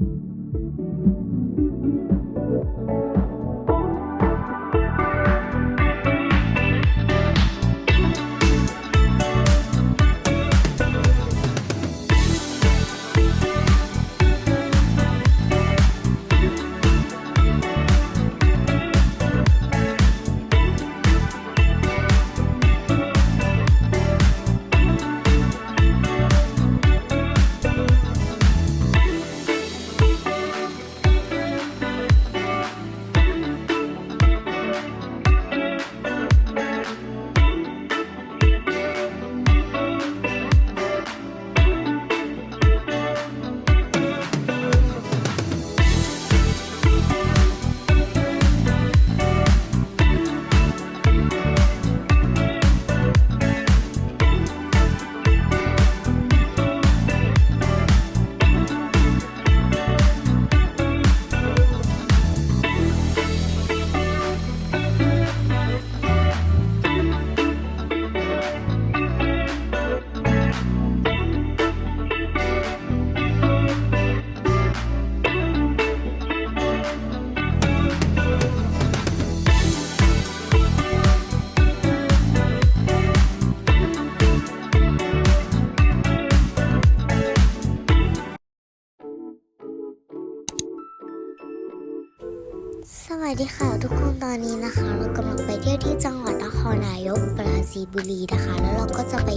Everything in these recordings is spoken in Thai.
Thank you. สวัสดีค่ะทุกคนตอนนี้นะคะ เรากำลังไปเที่ยวที่จังหวัดนครนายกปราจีนบุรีนะคะ แล้วเราก็จะไป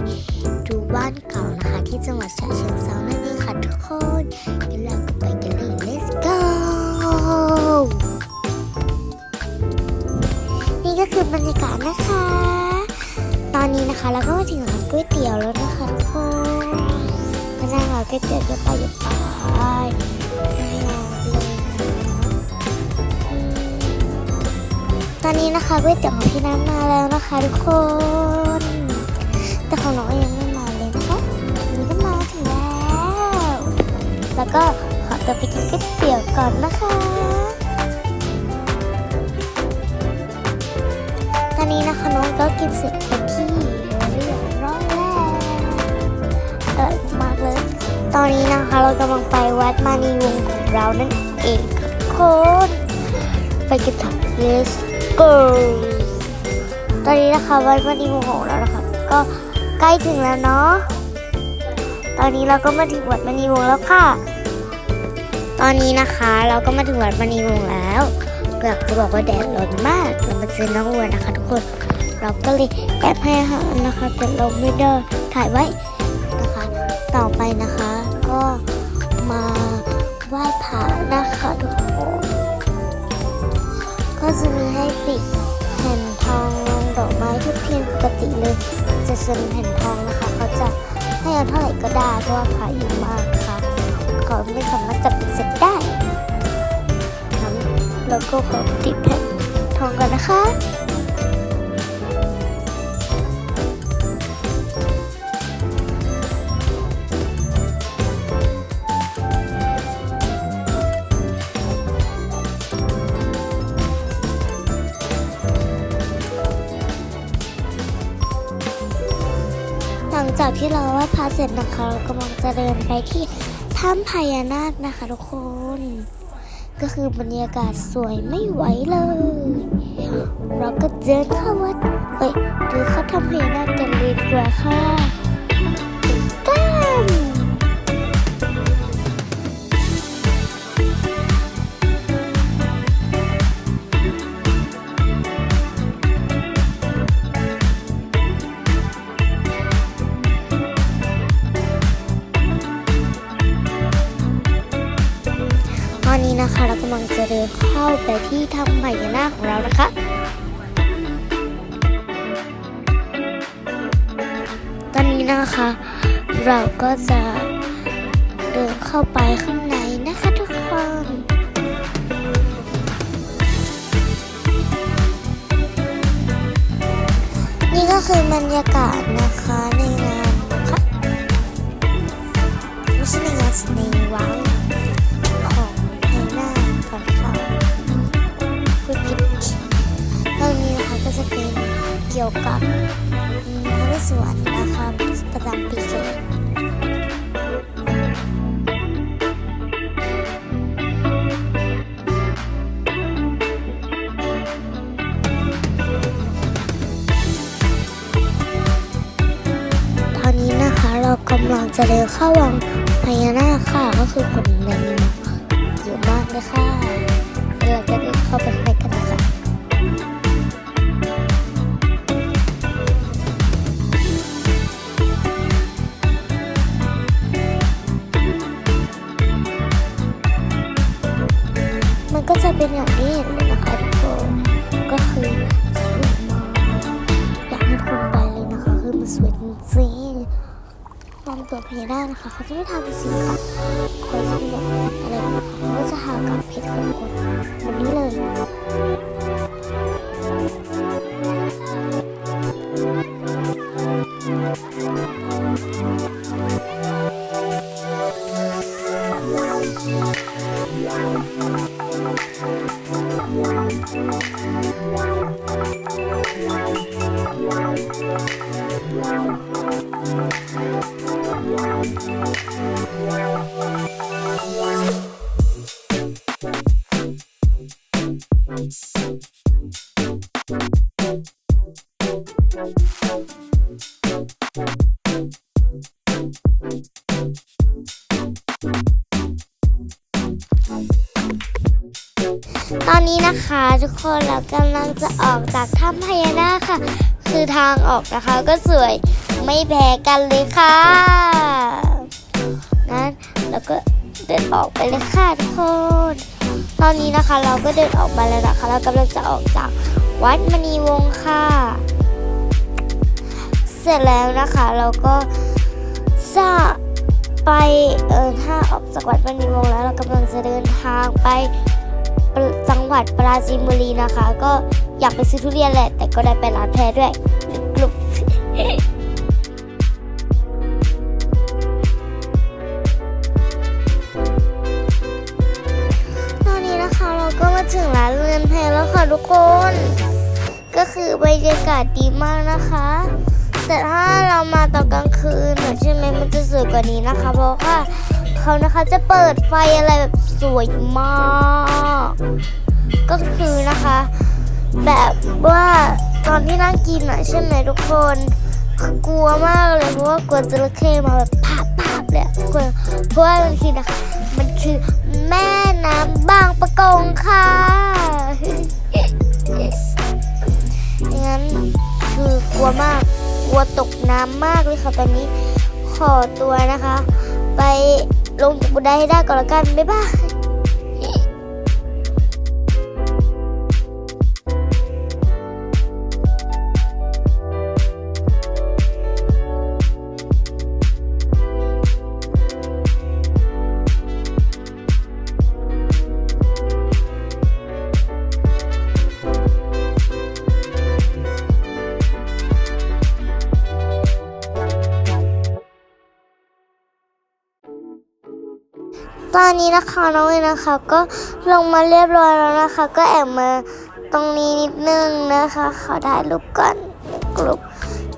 ดูบ้านเก่านะคะ ที่จังหวัดฉะเชิงเทรานั่นเองค่ะทุกคนเดี๋ยวเราก็ไปกันเลย let's go นี่ก็คือบรรยากาศนะคะ ตอนนี้นะคะเราก็มาถึงร้านก๋วยเตี๋ยวแล้วนะคะทุกคนมานั่งรอก๋วยเตี๋ยวจะไปจะไป ตอนนี้นะคะก๋วยเตี๋ยวของพี่น้ำมาแล้วนะคะทุกคน แต่ของน้องยังไม่มาเลยนะคะนนี้ก็มาถึงแล้ว แล้วก็ขอตัวไปกินก๋วยเตี๋ยวก่อนนะคะตอนนี้นะคะน้องก็กินเสร็จไปที่เรียบร้อยแล้วอร่อยมากเลย ตอนนี้นะคะเรากำลังไปวัดมานีวงของเรานั่นเองค่ะทุกคนไปกันเถอะ ตอนนี้นะคะวัดมณีวงศ์ของเรานะคะก็ใกล้ถึงแล้วเนาะตอนนี้เราก็มาถึงวัดมณีวงแล้วค่ะ ตอนนี้นะคะเราก็มาถึงวัดมณีวงแล้วอยากจะบอกว่าแดดร้อนมากเรามาเจอน้องวัวนะคะ ทุกคน เราก็เลยแอบให้อาหารนะคะแต่เราไม่ได้ถ่ายไว้นะคะ ต่อไปนะคะก็มาไหว้พระนะคะทุกคน ก็จะมีให้ปิดแผ่นทองลงดอกไม้ทุกเพียงปกติเลย จะเซ็นแผ่นทองนะคะเขาจะให้เอาเท่าไหร่ก็ได้เพราะว่าพระเยอะมากค่ะเขาไม่สามารถจับเสร็จได้งั้นเราก็ขอติดแผ่นทองกันนะคะ ที่เราไหว้พระเสร็จนะคะเรากำลังจะเดินไปที่ถ้ำพญานาคนะคะทุกคน ก็คือบรรยากาศสวยไม่ไหวเลย เราก็เดินเข้าวัดเอ้ยเดินเข้าถ้ำพญานาคกันเลยดีกว่าค่ะ นะคะ เรากำลังจะเดินเข้าไปที่ถ้ำพญานาของเรานะคะ ตอนนี้นะคะ เราก็จะเดินเข้าไปข้างในนะคะทุกคนนี่ก็คือบรรยากาศนะคะในงานนะคะไม่ใช่ในงานสิในวังของียวกับพระสวรนะครับประจำปีเกตอนนี้นะคะเรากำลังจะเดินเข้าวังพญานาคค่ะก็คือคนในเยอะมากเลยค่ะเราจะได้เข้าไปใกล้กันค่ะ เป็นอย่างนี้เห็นเลยนะคะทุกคนก็คือสวยมากอยากให้ทุกคนไปเลยนะคะคือมันสวยจริงๆลองตัวพญานาคนะคะเขาจะไม่ทำสีค่ะเขาจะเป็นแบบอะไรนะคะเขาก็จะหากับเพชรของคนแบบนี้เลย อนนี้นะคะ ทุกคนเรากำลังจะออกจากถ้ำพญานาคค่ะ คือทางออกนะคะก็สวยไม่แพ้กันเลยค่ะงั้นเราก็เดินออกไปเลยค่ะทุกคน ตอนนี้นะคะเราก็เดินออกมาแล้วนะคะ เรากำลังจะออกจากวัดมณีวงศ์ค่ะ เสร็จแล้วนะคะเราก็จะไปเออถ้าออกจากวัดมณีวงศ์แล้วเรากำลังจะเดินทางไป จังหวัดปราจีนบุรีนะคะ ก็อยากไปซื้อทุเรียนแหละ แต่ก็ได้ไปร้านแพรด้วยกลุ่มตอนนี้นะคะเราก็มาถึงร้านเรือนแพรแล้วค่ะทุกคน ก็คือบรรยากาศดีมากนะคะแต่ถ้าเรามาตอนกลางคืนน่ะใช่ไหมมันจะสวยกว่านี้นะคะ เพราะว่าเขานะคะจะเปิดไฟอะไรแบบ สวยมาก ก็คือนะคะ แบบว่าตอนที่นั่งกินอะใช่ไหมทุกคนกลัวมากเลยเพราะว่ากลัวจระเข้มาแบบพาบพาบเลยอะทุกคนเพราะว่าบางทีนะคะ มันคือแม่น้ำบางประกงค่ะงั้นคือกลัวมากกลัวตกน้ำมากเลยค่ะตอนนี้ขอตัวนะคะ ไป ลงกบันได้ให้ได้ก่อนละกัน บ๊ายบาย ตอนนี้นะคะน้องเอนะคะ ก็ลงมาเรียบร้อยแล้วนะคะ ก็แอบมาตรงนี้นิดนึงนะคะ ขอถ่ายรูปก่อนในกลุ่ม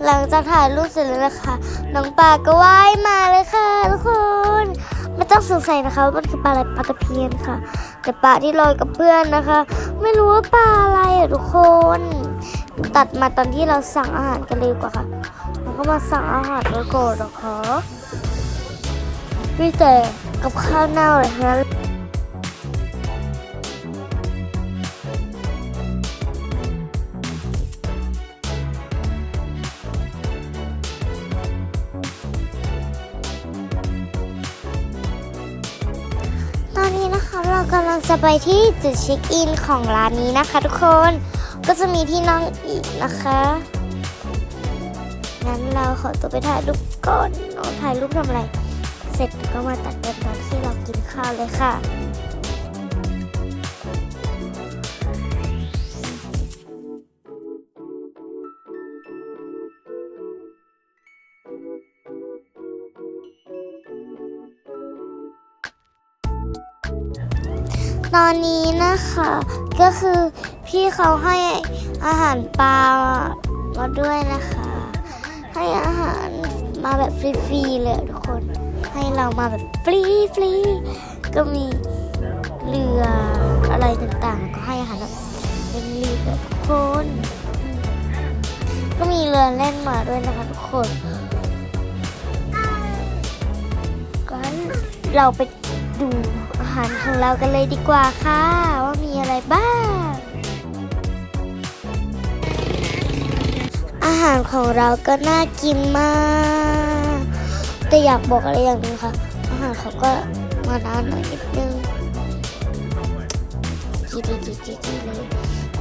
หลังจากถ่ายรูปเสร็จแล้วนะคะ น้องปลาก็ว่ายมาเลยค่ะทุกคนไม่ต้องสงสัยนะคะว่ามันคือปลาอะไรปลาตะเพียนค่ะแต่ปลาที่ลอยกับเพื่อนนะคะ ไม่รู้ว่าปลาอะไรอะทุกคน ตัดมาตอนที่เราสั่งอาหารกันเลยกว่าค่ะเราก็มาสั่งอาหารกันก่อนนะคะพี่แต่ กับข้าวเน่าเลยนะตอนนี้นะคะเรากำลังจะไปที่จุดเช็คอินของร้านนี้นะคะทุกคนก็จะมีที่นั่งอีกนะคะงั้นเราขอตัวไปถ่ายรูปก่อนน้องถ่ายรูปทำอะไร ก็มาตัดกันตอนที่เรากินข้าวเลยค่ะตอนนี้นะคะก็คือพี่เขาให้อาหารปลามาด้วยนะคะ ให้อาหารมาแบบฟรีๆเลยทุกคน ให้เรามาแบบฟรีฟรีๆก็มีเรืออะไรต่างๆ ก็ให้อาหารแบบเป็นรีบแบบคน ก็มีเรือเล่นมาด้วยนะคะทุกคนเราไปดูอาหารของเรากันเลยดีกว่าค่ะ ว่ามีอะไรบ้าง อาหารของเราก็น่ากินมาก แต่อยากบอกอะไรอย่างหนึงค่ะอาหารเขาก็มานานหน่อยนิดนึงจีดีจีจีจีเลย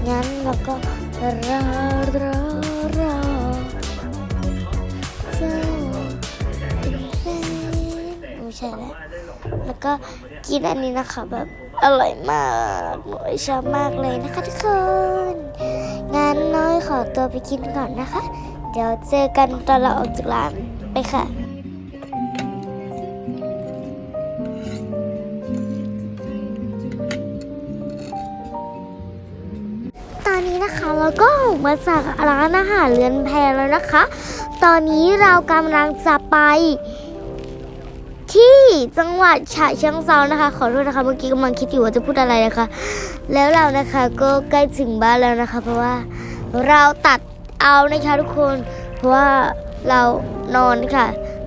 งั้นเราก็รอรอรอเจ้าเป็นแฟนไม่ใช่แล้วแล้วก็กินอันนี้นะคะแบบอร่อยมากหนูชอบมากเลยนะคะทุกคนงั้นน้อยขอตัวไปกินก่อนนะคะ เดี๋ยวเจอกันตอนเราออกจากร้านไปค่ะ นนี้นะคะเราก็ออกมาจากร้านอาหารเรือนแพแล้วนะคะ ตอนนี้เรากำลังจะไป ที่จังหวัดฉะเชิงเซานะคะ ขอโทษนะคะเมื่อกี้กำลังคิดอยู่ว่าจะพูดอะไรนะคะ แล้วเรานะคะก็ใกล้ถึงบ้านแล้วนะคะ เพราะว่าเราตัดเอานะคะทุกคน เพราะว่าเรานอนค่ะ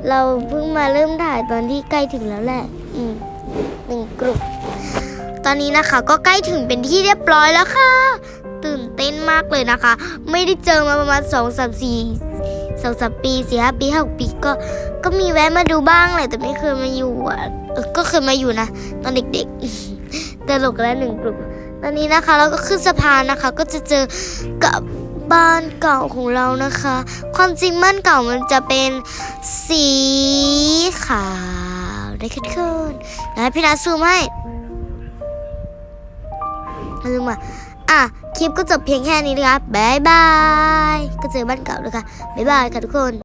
เราเพิ่งมาเริ่มถ่ายตอนที่ใกล้ถึงแล้วแหละอืมหนึ่งกลุ่มตอนนี้นะคะก็ใกล้ถึงเป็นที่เรียบร้อยแล้วค่ะ ตื่นเต้นมากเลยนะคะ ไม่ได้เจอมาประมาณสองสามสี่สองสามปีสี่ห้าปีห้าหกปีก็ก็มีแวะมาดูบ้างแหละแต่ไม่เคยมาอยู่อะก็เคยมาอยู่นะตอนเด็กๆตลกแล้วหนึ่งกลุ่มตอนนี้นะคะ เราก็ขึ้นสะพานนะคะ ก็จะเจอกับบ้านเก่าของเรานะคะ ความจริงบ้านเก่ามันจะเป็นสีขาวได้ขึ้นขึ้นๆแล้วให้พี่นัทซูมให้ซูมมา อะ คลิปก็จบเพียงแค่นี้นะคะ บ๊ายบาย ก็เจอบ้านเก่าเลยค่ะบ๊ายบายค่ะทุกคน